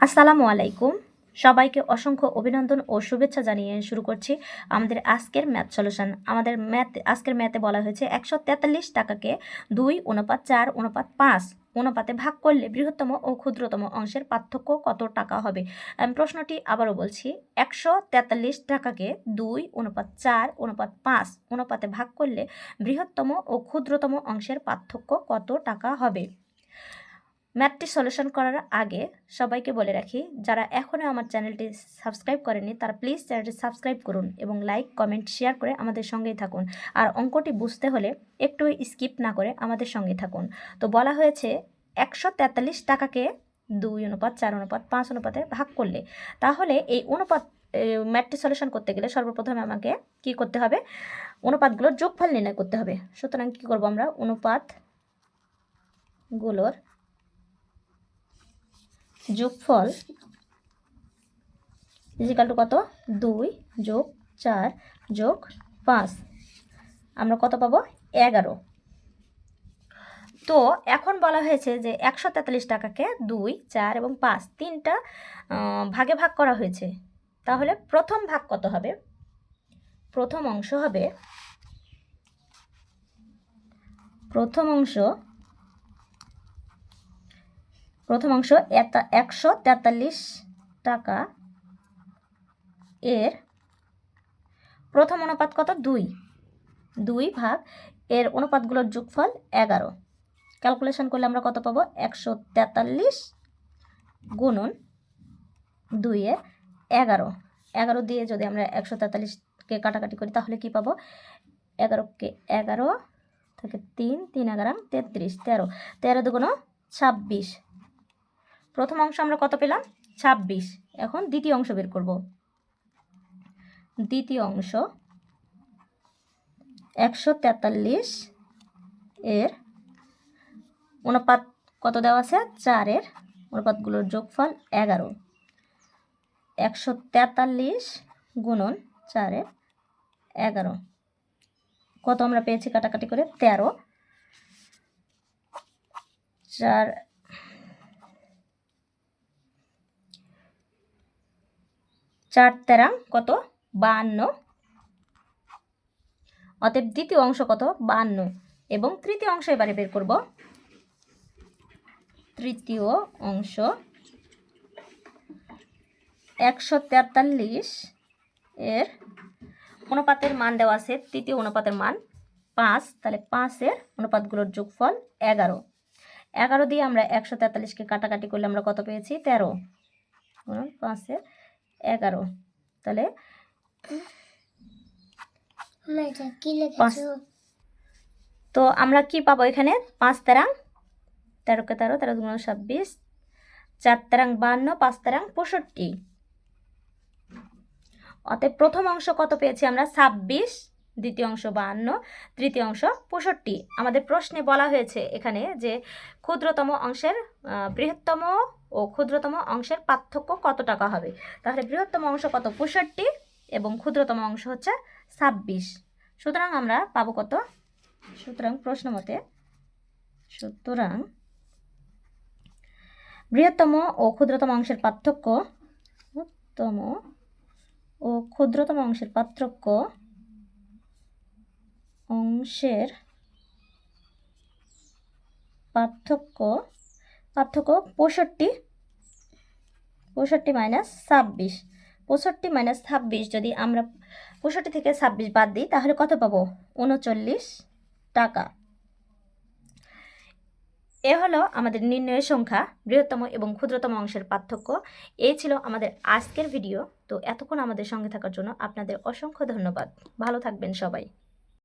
আসসালামু আলাইকুম। সবাইকে অসংখ্য অভিনন্দন ও শুভেচ্ছা জানিয়ে শুরু করছি আমাদের আজকের ম্যাথ সলিউশন। আমাদের ম্যাথ, আজকের ম্যাথে বলা হয়েছে একশো তেতাল্লিশ টাকাকে দুই অনুপাত চার অনুপাত পাঁচ। অনুপাতে ভাগ করলে বৃহত্তম ও ক্ষুদ্রতম অংশের পার্থক্য কত টাকা হবে? আমি প্রশ্নটি আবারও বলছি, একশো তেতাল্লিশ টাকাকে দুই অনুপাত চার অনুপাত পাঁচ অনুপাতে ভাগ করলে বৃহত্তম ও ক্ষুদ্রতম অংশের পার্থক্য কত টাকা হবে? ম্যাথটি সলিউশন করার আগে সবাইকে বলে রাখি, যারা এখনও আমার চ্যানেলটি সাবস্ক্রাইব করেনি তারা প্লিজ চ্যানেলটি সাবস্ক্রাইব করুন এবং লাইক, কমেন্ট, শেয়ার করে আমাদের সঙ্গেই থাকুন। আর অঙ্কটি বুঝতে হলে একটু স্কিপ না করে আমাদের সঙ্গে থাকুন। তো বলা হয়েছে, একশো তেতাল্লিশ টাকাকে দুই অনুপাত, চার অনুপাত, পাঁচ অনুপাতে ভাগ করলে। তাহলে এই অনুপাত ম্যাথটি সলিউশন করতে গেলে সর্বপ্রথমে আমাকে কি করতে হবে? অনুপাতগুলোর যোগফল নির্ণয় করতে হবে। সুতরাং কী করব আমরা? অনুপাতগুলোর যোগফল ইজিকাল টু কত? দুই যোগ চার যোগ পাঁচ। আমরা কত পাবো? এগারো। তো এখন বলা হয়েছে যে একশো তেতাল্লিশ টাকাকে দুই, চার এবং পাঁচ তিনটা ভাগে ভাগ করা হয়েছে। তাহলে প্রথম ভাগ কত হবে? প্রথম অংশ হবে প্রথম অংশ প্রথম অংশ একশো তেতাল্লিশ টাকা। এর প্রথম অনুপাত কত? দুই। দুই ভাগ এর অনুপাতগুলোর যোগফল এগারো। ক্যালকুলেশন করলে আমরা কত পাবো? একশো তেতাল্লিশ গুণন দুইয়ের এগারো। এগারো দিয়ে যদি আমরা একশো তেতাল্লিশকে কাটাকাটি করি, তাহলে কি পাবো? এগারোকে এগারো থেকে তিন তিন এগারো তেত্রিশ, তেরো। তেরো দুগুণ ছাব্বিশ। প্রথম অংশ আমরা কত পেলাম? ছাব্বিশ। এখন দ্বিতীয় অংশ বের করব। দ্বিতীয় অংশ একশো তেতাল্লিশ এর অনুপাত কত দেওয়া আছে? চারের। অনুপাতগুলোর যোগফল এগারো। একশো তেতাল্লিশ গুণন চারের এগারো। কত আমরা পেয়েছি কাটাকাটি করে? তেরো। চার চার তেরাং কত? বাহান্ন। অতএব দ্বিতীয় অংশ কত? বাহান্ন। এবং তৃতীয় অংশ এবারে বের করব। তৃতীয় অংশ। একশো তেতাল্লিশ এর অনুপাতের মান দেওয়া আছে। তৃতীয় অনুপাতের মান পাঁচ। তাহলে পাঁচের অনুপাতগুলোর যোগফল এগারো। এগারো দিয়ে আমরা একশো তেতাল্লিশকে কাটাকাটি করলে আমরা কত পেয়েছি? তেরো। পাঁচের এগারো। তাহলে। তো আমরা কি পাবো এখানে? পাঁচ তেরাং তেরোকে তেরো তেরো দুগুণ ছাব্বিশ চার তেরাং বান্ন পাঁচ তেরাং পঁয়ষট্টি। অতএব প্রথম অংশ কত পেয়েছি আমরা? ছাব্বিশ। দ্বিতীয় অংশ বাহান্ন, তৃতীয় অংশ পঁয়ষট্টি। আমাদের প্রশ্নে বলা হয়েছে এখানে যে ক্ষুদ্রতম অংশের বৃহত্তম ও ক্ষুদ্রতম অংশের পার্থক্য কত টাকা হবে? তাহলে বৃহত্তম অংশ কত? পঁয়ষট্টি এবং ক্ষুদ্রতম অংশ হচ্ছে ছাব্বিশ। সুতরাং আমরা পাবো কত? সুতরাং প্রশ্ন মতে, সুতরাং বৃহত্তম ও ক্ষুদ্রতম অংশের পার্থক্য বৃহত্তম ও ক্ষুদ্রতম অংশের পার্থক্য অংশের পার্থক্য পার্থক্য পঁয়ষট্টি পঁয়ষট্টি মাইনাস ছাব্বিশ। পঁয়ষট্টি মাইনাস ছাব্বিশ যদি আমরা পঁয়ষট্টি থেকে ছাব্বিশ বাদ দিই, তাহলে কত পাবো? উনচল্লিশ টাকা। এ হলো আমাদের নির্ণয়ের সংখ্যা, বৃহত্তম এবং ক্ষুদ্রতম অংশের পার্থক্য। এই ছিল আমাদের আজকের ভিডিও। তো এতক্ষণ আমাদের সঙ্গে থাকার জন্য আপনাদের অসংখ্য ধন্যবাদ। ভালো থাকবেন সবাই।